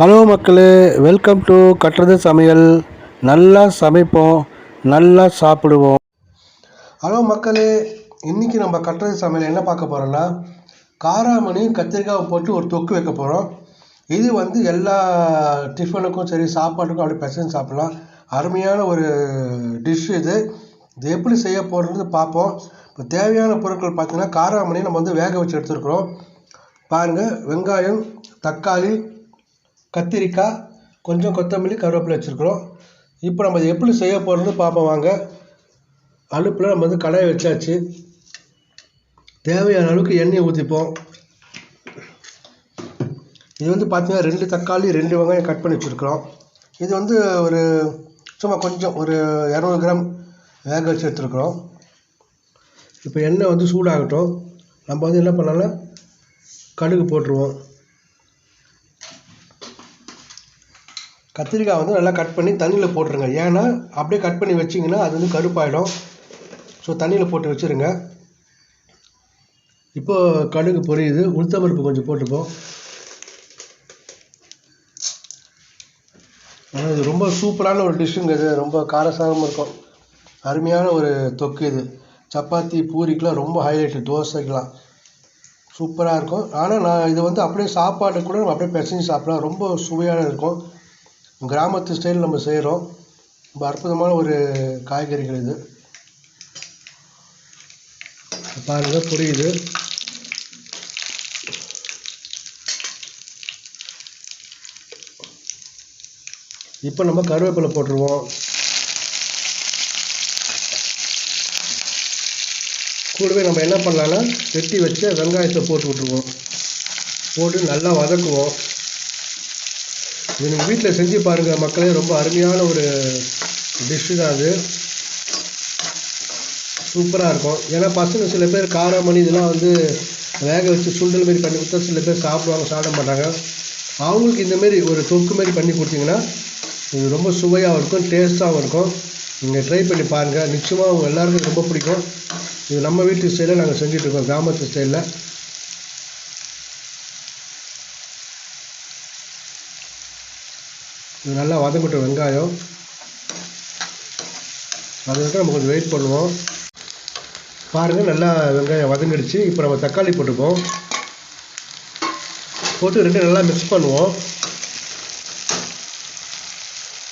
Hello மக்களே welcome to கட்டுறது சமையல். நல்லா சமைப்போம் நல்லா சாப்பிடுவோம். ஹலோ மக்களே இன்றைக்கி நம்ம கட்டுறது சமையல் என்ன பார்க்க போகிறோன்னா காராமணி கத்திரிக்காவை போட்டு ஒரு தொக்கு வைக்க போகிறோம் இது வந்து எல்லா டிஃபனுக்கும் சரி சாப்பாட்டுக்கும் அப்படி பிசைஞ்சு சாப்பிட்லாம். அருமையான ஒரு டிஷ் இது. இது எப்படி செய்ய போகிறது பார்ப்போம். இப்போ தேவையான பொருட்கள் பார்த்திங்கன்னா காராமணி நம்ம வந்து வேக வச்சு எடுத்துருக்குறோம். பாருங்கள் வெங்காயம் தக்காளி கத்திரிக்காய் கொஞ்சம் கொத்தமல்லி கருவேப்பிலை வச்சுருக்குறோம். இப்போ நம்ம இதை எப்படி செய்ய போகிறது பார்ப்போம் வாங்க. அடுப்பில் நம்ம வந்து கடாயை வச்சாச்சு. தேவையான அளவுக்கு எண்ணெயை ஊற்றிப்போம் இது வந்து பார்த்திங்கன்னா ரெண்டு தக்காளி ரெண்டு வெங்காயம் கட் பண்ணி வச்சுருக்குறோம். இது வந்து ஒரு சும்மா கொஞ்சம் ஒரு இரநூறு கிராம் வேக வச்சு எடுத்துருக்குறோம். இப்போ எண்ணெய் வந்து சூடாகட்டும். நம்ம வந்து என்ன பண்ணலாம் கடுகு போட்டுருவோம். கத்திரிக்காய் வந்து நல்லா கட் பண்ணி தண்ணியில் போட்டுருங்க. ஏன்னா அப்படியே கட் பண்ணி வச்சிங்கன்னா அது வந்து கருப்பாயிடும் ஸோ தண்ணியில் போட்டு வச்சுருங்க. இப்போ கடுகு பொரியுது. உளுத்தம்பருப்பு கொஞ்சம் போட்டுப்போம். ஆனால் இது ரொம்ப சூப்பரான ஒரு டிஷ்ஷுங்க இது. ரொம்ப காரசாரமாக இருக்கும். அருமையான ஒரு தொக்கு இது. சப்பாத்தி பூரிக்கெலாம் ரொம்ப ஹைலைட்டு தோசைக்கெலாம் சூப்பராக இருக்கும். ஆனால் நான் இது வந்து அப்படியே சாப்பாடு கூட நம்ம அப்படியே பிசைஞ்சு சாப்பிடலாம். ரொம்ப சுவையாக இருக்கும். கிராமத்து ஸ்டைல் நம்ம செய்கிறோம் ரொம்ப அற்புதமான ஒரு காய்கறிகள் இது. பாருங்க புரியுது. இப்போ நம்ம கருவேப்பிலை போட்டுருவோம். கூடவே நம்ம என்ன பண்ணலான்னா வெட்டி வச்சு வெங்காயத்தை போட்டு விட்ருவோம் போட்டு நல்லா வதக்குவோம். இது நீங்கள் வீட்டில் செஞ்சு பாருங்கள் மக்களே ரொம்ப அருமையான ஒரு டிஷ்ஷு தான் அது. சூப்பராக இருக்கும். ஏன்னா பசங்க சில பேர் காராமணி இதெல்லாம் வந்து வேக வச்சு சுண்டல் மாரி பண்ணி கொடுத்தா சில பேர் சாப்பிடுவாங்க சாப்பிட மாட்டாங்க. அவங்களுக்கு இந்தமாரி ஒரு தொக்கு மாரி பண்ணி கொடுத்தீங்கன்னா இது ரொம்ப சுவையாகவும் இருக்கும் டேஸ்ட்டாகவும் இருக்கும். நீங்கள் ட்ரை பண்ணி பாருங்கள் நிச்சயமாக அவங்க எல்லாருக்கும் ரொம்ப பிடிக்கும். இது நம்ம வீட்டு ஸ்டைலில் நாங்கள் செஞ்சிட்ருக்கோம் கிராமத்து ஸ்டைலில் இது நல்லா வதங்கட்டும் வெங்காயம். வதங்கிட்டு நம்ம கொஞ்சம் வெயிட் பண்ணுவோம். பாருங்கள் நல்லா வெங்காயம் வதங்கிடுச்சு. இப்போ நம்ம தக்காளி போட்டுப்போம். போட்டு ரெண்டு நல்லா மிக்ஸ் பண்ணுவோம்.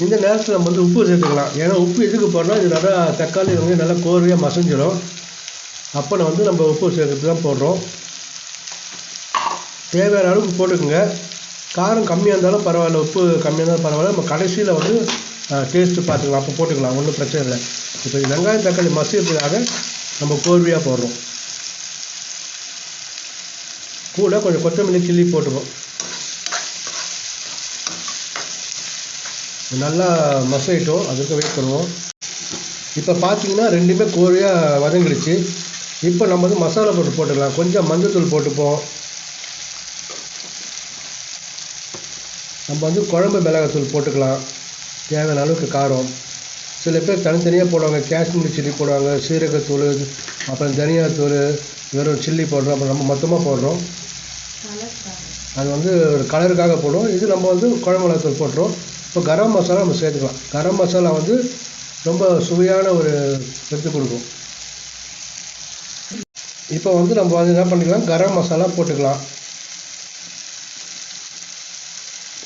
இந்த நேரத்தில் நம்ம வந்து உப்பு சேர்த்துக்கலாம். ஏன்னா உப்பு எதுக்கு போடுறோம் இது நல்லா தக்காளி வந்து நல்லா கோர்வையாக மசஞ்சிடும். அப்போ நான் வந்து நம்ம உப்பு சேர்க்கறது தான் போடுறோம். தேவையான அளவுக்கு போட்டுக்கோங்க. காரம் கம்மியாக இருந்தாலும் பரவாயில்ல உப்பு கம்மியாக இருந்தாலும் பரவாயில்ல. நம்ம கடைசியில் வந்து டேஸ்ட்டு பார்த்துக்கலாம். அப்போ போட்டுக்கலாம். ஒன்றும் பிரச்சனை இல்லை. இப்போ வெங்காயம் தக்காளி மசியத்துக்காக நம்ம கோர்வையாக போடுறோம். கூட கொஞ்சம் கொத்தமல்லி கிள்ளி போட்டுருவோம் நல்லா மசையிட்டோம். அதுக்கு வெயிட் பண்ணுவோம். இப்போ பார்த்தீங்கன்னா ரெண்டுமே கோர்வையாக வதங்கிடுச்சு. இப்போ நம்ம வந்து மசாலா போட்டு போட்டுக்கலாம். கொஞ்சம் மஞ்சத்தூள் போட்டுப்போம். நம்ம வந்து குழம்பு மிளகாத்தூள் போட்டுக்கலாம். தேவையான அளவுக்கு காரம். சில பேர் தனித்தனியாக போடுவாங்க. காஷ்மீரி சில்லி போடுவாங்க சீரகத்தூள் அப்புறம் தனியாத்தூள் வெறும் சில்லி போடுறோம். அப்புறம் நம்ம மொத்தமாக போடுறோம். அது வந்து ஒரு கலருக்காக போடுவோம். இது நம்ம வந்து குழம்பு மிளகாத்தூள் போட்டுறோம். இப்போ கரம் மசாலா நம்ம சேர்த்துக்கலாம். கரம் மசாலா வந்து ரொம்ப சுவையான ஒரு எடுத்து கொடுக்கும். இப்போ வந்து நம்ம வந்து என்ன பண்ணிக்கலாம்? கரம் மசாலா போட்டுக்கலாம்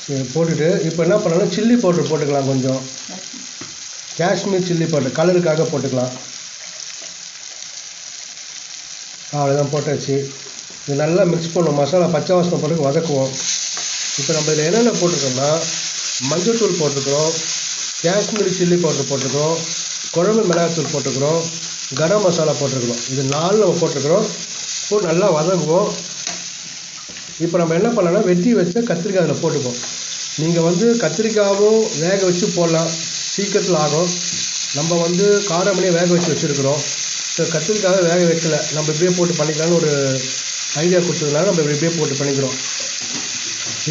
சரி போட்டுட்டு இப்போ என்ன பண்ணலாம் சில்லி பவுட்ரு போட்டுக்கலாம் கொஞ்சம். காஷ்மீர் சில்லி பவுட்ரு கலருக்காக போட்டுக்கலாம். அவ்வளோதான் போட்டாச்சு. இது நல்லா மிக்ஸ் பண்ணுவோம். மசாலா பச்சை வாசனை போட்டு வதக்குவோம். இப்போ நம்ம இதில் என்னென்ன போட்டிருக்கோம்னா மஞ்சள்தூள் போட்டிருக்கிறோம் காஷ்மீரி சில்லி பவுட்ரு போட்டிருக்கிறோம் குழம்பு மிளகாத்தூள் போட்டிருக்கிறோம் கரம் மசாலா போட்டிருக்கிறோம். இது நாலு நம்ம போட்டிருக்கிறோம். போட்டு நல்லா வதங்குவோம். இப்போ நம்ம என்ன பண்ணலாம்னா வெட்டி வச்ச கத்திரிக்காய் அதில் போட்டுப்போம். நீங்கள் வந்து கத்திரிக்காவும் வேக வச்சு போடலாம். சீக்கிரத்தில் ஆகும். நம்ம வந்து காரமணியை வேக வச்சு வச்சுருக்குறோம். ஸோ கத்திரிக்காவை வேக வைக்கல. நம்ம இப்படியே போட்டு பண்ணிக்கலாம்னு ஒரு ஐடியா கொடுத்ததுனால நம்ம இப்படியே போட்டு பண்ணிக்கிறோம்.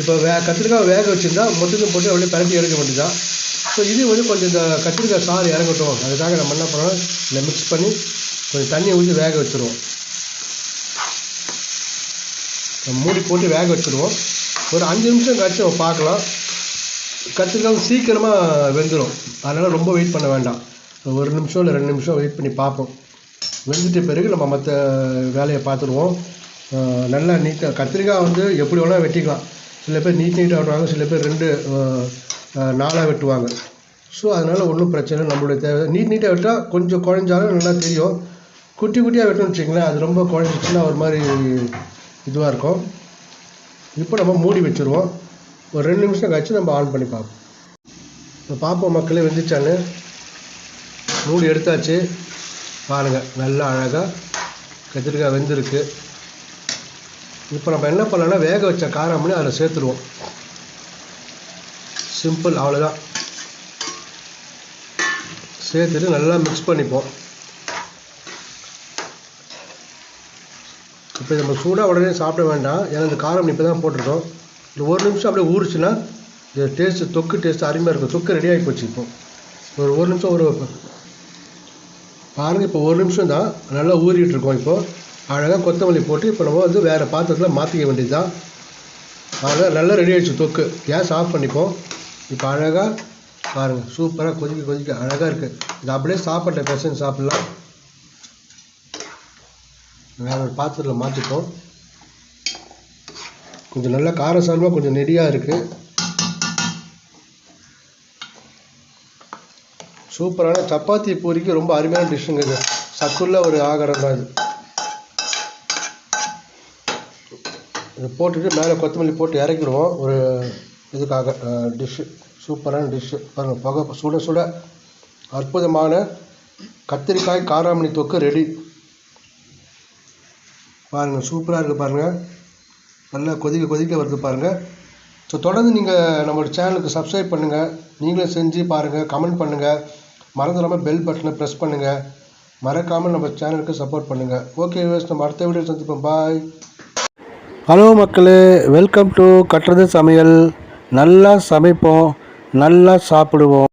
இப்போ வே கத்திரிக்காய் வேக வச்சுருந்தா மொத்தத்தையும் போட்டு அப்படியே பரட்டி எடுக்க வேண்டியதான் ஸோ இது வந்து கொஞ்சம் இந்த கத்திரிக்காய் சாறு இறங்கட்டும் அதுக்காக நம்ம என்ன பண்ணோம் இதை மிக்ஸ் பண்ணி கொஞ்சம் தண்ணியை ஊற்றி வேக வச்சுருவோம். மூடி போட்டு வேக வச்சுருவோம். ஒரு அஞ்சு நிமிஷம் கழிச்சு நம்ம பார்க்கலாம். கத்திரிக்காய் சீக்கிரமாக வெந்துடும் அதனால் ரொம்ப வெயிட் பண்ண வேண்டாம். ஒரு நிமிஷம் இல்லை ரெண்டு நிமிஷம் வெயிட் பண்ணி பார்ப்போம். வெந்துட்ட பிறகு நம்ம மற்ற வேலையை பார்த்துருவோம். நல்லா நீட்டாக கத்திரிக்காய் வந்து எப்படி வேணால் வெட்டிக்கலாம். சில பேர் நீட் நீட்டாக வெட்டுவாங்க சில பேர் ரெண்டு நாளாக வெட்டுவாங்க. ஸோ அதனால் ஒன்றும் பிரச்சனை இல்லை நம்மளுடைய தேவை. நீட் நீட்டாக வெட்டால் கொஞ்சம் குழஞ்சாலும் நல்லா தெரியும். குட்டி குட்டியாக வெட்டணும்னு வச்சிங்களேன் அது ரொம்ப குழஞ்சிச்சின்னா ஒரு மாதிரி இதுவாக இருக்கும். இப்போ நம்ம மூடி வச்சுருவோம். ஒரு ரெண்டு நிமிஷம் கழிச்சு நம்ம ஆன் பண்ணி பார்ப்போம். இப்போ பார்ப்போம் மக்களே வெந்துச்சான்னு மூடி எடுத்தாச்சு. பாருங்கள் நல்லா அழகாக கத்திரிக்காய் வெந்திருக்கு. இப்போ நம்ம என்ன பண்ணலாம்னா வேக வச்ச காராமணி அதில் சேர்த்துருவோம். சிம்பிள் அவ்வளோதான் சேர்த்துட்டு நல்லா மிக்ஸ் பண்ணிப்போம். இப்போ நம்ம சூடாக உடனே சாப்பிட வேண்டாம். ஏன்னா இந்த காரம் இப்போ தான் போட்டிருக்கோம். இந்த ஒரு நிமிஷம் அப்படியே ஊறுச்சுன்னா இந்த டேஸ்ட்டு தொக்கு டேஸ்ட் அருமையாக இருக்கும். தொக்கு ரெடி ஆகி போச்சு இப்போ. ஒரு ஒரு நிமிஷம் ஒரு பாருங்கள் இப்போ ஒரு நிமிஷம் தான் நல்லா ஊறிட்டு இருக்கோம் இப்போது அழகாக கொத்தமல்லி போட்டு இப்போ நம்ம வந்து வேறு பாத்திரத்தில் மாற்றிக்க வேண்டியது தான் அழகாக நல்லா ரெடி ஆகிடுச்சு தொக்கு. கேஸ் ஆஃப் பண்ணிப்போம். இப்போ அழகாக பாருங்கள் சூப்பராக கொதிக்க கொதிக்க அழகாக இருக்குது இது அப்படியே சாப்பிட்ட பெசன் சாப்பிட்லாம். வேற ஒரு பாத்திரத்தில் மாற்றிட்டோம் கொஞ்சம் நல்லா காரசாரமாக கொஞ்சம் நெடியாக இருக்குது சூப்பரான சப்பாத்தி பூரிக்கு ரொம்ப அருமையான டிஷ்ஷுங்க இது. சத்துள்ள ஒரு ஆகாரம் தான் இது. இதை போட்டுட்டு மேலே கொத்தமல்லி போட்டு இறக்கிடுவோம். ஒரு இதுக்காக டிஷ்ஷு. சூப்பரான டிஷ்ஷு. பாருங்கள் புகை சுட சுட அற்புதமான கத்திரிக்காய் காராமணி தொக்கு ரெடி. பாருங்கள் சூப்பராக இருக்குது பாருங்கள் நல்லா கொதிக்க கொதிக்க வருது பாருங்கள் ஸோ தொடர்ந்து நீங்கள் நம்மளோட சேனலுக்கு சப்ஸ்கிரைப் பண்ணுங்கள் நீங்களும் செஞ்சு பாருங்கள் கமெண்ட் பண்ணுங்கள் மறந்துடாமல் பெல் பட்டனை ப்ரெஸ் பண்ணுங்கள் மறக்காமல் நம்ம சேனலுக்கு சப்போர்ட் பண்ணுங்கள் ஓகே நம்ம அடுத்த வீடியோ சந்திப்போம். பாய் ஹலோ மக்களே. வெல்கம் டு கட்டுறது சமையல். நல்லா சமைப்போம். நல்லா சாப்பிடுவோம்.